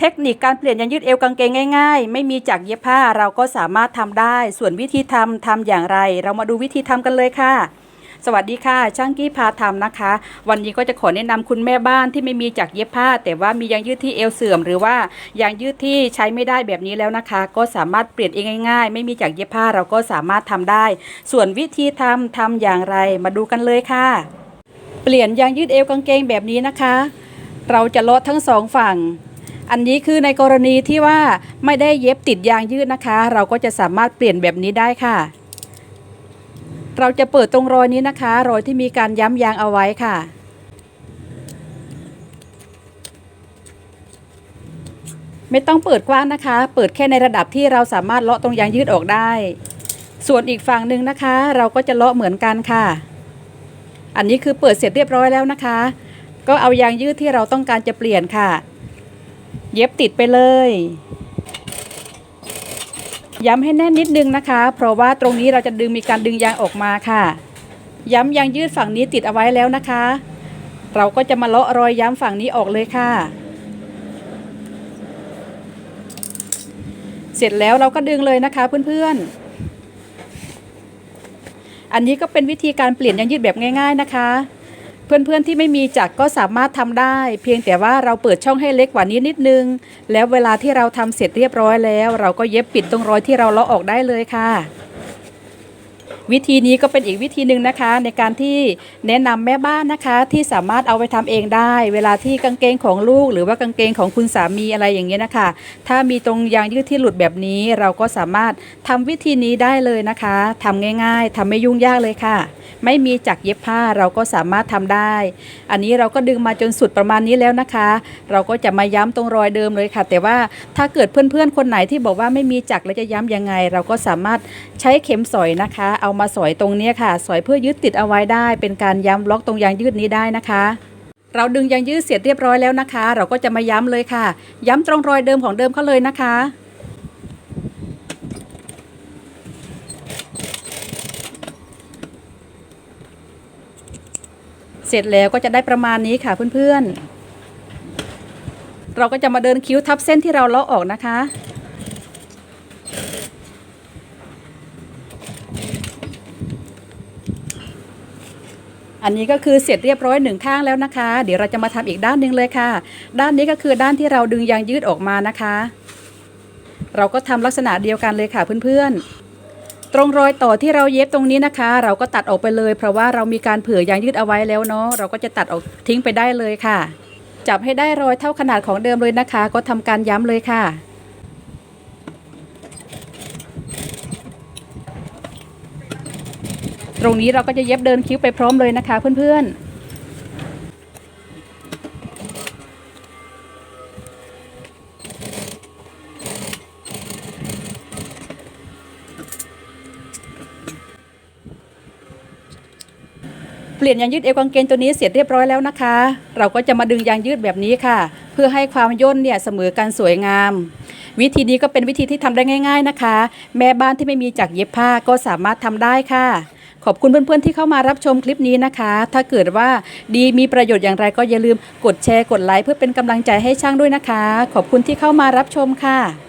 เทคนิคการเปลี่ยนยางยืดเอวกางเกงง่ายๆ ไม่มีจากเย็บผ้าเราก็สามารถทำได้ ส่วนวิธีทำทำอย่างไร เรามาดูวิธีทำกันเลยค่ะ สวัสดีค่ะ ช่างกี้พาทำนะคะ วันนี้ก็จะขอแนะนำคุณแม่บ้านที่ไม่มีจากเย็บผ้า แต่ว่ามียางยืดที่เอวเสื่อม หรือว่ายางยืดที่ใช้ไม่ได้แบบนี้แล้วนะคะ ก็สามารถเปลี่ยนเองง่าย ๆ ไม่มีจากเย็บผ้าเราก็สามารถทำได้ ส่วนวิธีทำทำอย่างไร มาดูกันเลยค่ะ เปลี่ยนยางยืดเอวกางเกงแบบนี้นะคะ เราจะเลาะทั้งสองฝั่ง อันนี้คือในกรณีที่ว่าไม่ได้เย็บติดยางยืดนะคะ เราก็จะสามารถเปลี่ยนแบบนี้ได้ค่ะ เราจะเปิดตรงรอยนี้นะคะ รอยที่มีการย้ำยางเอาไว้ค่ะไม่ต้องเปิดกว้างนะคะ เปิดแค่ในระดับที่เราสามารถเลาะตรงยางยืดออกได้ ส่วนอีกฝั่งหนึ่งนะคะ เราก็จะเลาะเหมือนกันค่ะ อันนี้คือเปิดเสร็จเรียบร้อยแล้วนะคะ ก็เอายางยืดที่เราต้องการจะเปลี่ยนค่ะ เย็บติดไปเลย ย้ำให้แน่นนิดนึงนะคะ เพราะว่าตรงนี้เราจะดึงมีการดึงยางออกมาค่ะ ย้ำยางยืดฝั่งนี้ติดเอาไว้แล้วนะคะ เราก็จะมาเลาะรอยย้ำฝั่งนี้ออกเลยค่ะ เสร็จแล้วเราก็ดึงเลยนะคะเพื่อนๆ อันนี้ก็เป็นวิธีการเปลี่ยนยางยืดแบบง่าย ๆนะคะ เพื่อนๆที่ไม่มีจักรก็สามารถทำได้ เพียงแต่ว่าเราเปิดช่องให้เล็กกว่านี้นิดนึง แล้วเวลาที่เราทำเสร็จเรียบร้อยแล้ว เราก็เย็บปิดตรงรอยที่เราเลาะออกได้เลยค่ะ วิธีนี้ก็เป็นอีกวิธีหนึ่งนะคะ ในการที่แนะนำแม่บ้านนะคะ ที่สามารถเอาไปทำเองได้ เวลาที่กางเกงของลูก หรือว่ากางเกงของคุณสามีอะไรอย่างเงี้ยนะคะ ถ้ามีตรงยางยืดที่หลุดแบบนี้เราก็สามารถทำวิธีนี้ได้เลยนะคะทำง่าย ๆทำไม่ยุ่งยากเลยค่ะ ไม่มีจักรเย็บผ้าเราก็สามารถทำได้ อันนี้เราก็ดึงมาจนสุดประมาณนี้แล้วนะคะ เราก็จะมาย้ำตรงรอยเดิมเลยค่ะ แต่ว่าถ้าเกิดเพื่อนๆคนไหนที่บอกว่าไม่มีจักรแล้วจะย้ำยังไง เราก็สามารถใช้เข็มสอยนะคะ เอามาสอยตรงนี้ค่ะ สอยเพื่อยึดติดเอาไว้ได้ เป็นการย้ำล็อกตรงยางยืดนี้ได้นะคะ เราดึงยางยืดเสร็จเรียบร้อยแล้วนะคะ เราก็จะมาย้ำเลยค่ะ ย้ำตรงรอยเดิมของเดิมเขาเลยนะคะเสร็จแล้วก็จะได้ประมาณนี้ค่ะเพื่อนๆ เราก็จะมาเดินคิ้วทับเส้นที่เราเลาะออกนะคะ อันนี้ก็คือเสร็จเรียบร้อยหนึ่งข้างแล้วนะคะ เดี๋ยวเราจะมาทำอีกด้านหนึ่งเลยค่ะ ด้านนี้ก็คือด้านที่เราดึงยางยืดออกมานะคะ เราก็ทำลักษณะเดียวกันเลยค่ะเพื่อนๆ ตรงรอยต่อที่เราเย็บตรงนี้นะคะ เราก็ตัดออกไปเลย เพราะว่าเรามีการเผื่อยางยืดเอาไว้แล้วเนาะเราก็จะตัดออกทิ้งไปได้เลยค่ะ จับให้ได้รอยเท่าขนาดของเดิมเลยนะคะ ก็ทำการย้ำเลยค่ะ ตรงนี้เราก็จะเย็บเดินคิ้วไปพร้อมเลยนะคะเพื่อนๆเปลี่ยนยางยืดเอวกางเกงตัวนี้เสร็จเรียบร้อยแล้วนะคะ เราก็จะมาดึงยางยืดแบบนี้ค่ะ เพื่อให้ความย่นเนี่ยเสมอกันสวยงาม วิธีนี้ก็เป็นวิธีที่ทำได้ง่าย ๆนะคะ แม่บ้านที่ไม่มีจักรเย็บผ้าก็สามารถทำได้ค่ะ ขอบคุณเพื่อนๆที่เข้ามารับชมคลิปนี้นะคะ ถ้าเกิดว่าดีมีประโยชน์อย่างไรก็อย่าลืมกดแชร์กดไลค์เพื่อเป็นกำลังใจให้ช่างด้วยนะคะ ขอบคุณที่เข้ามารับชมค่ะ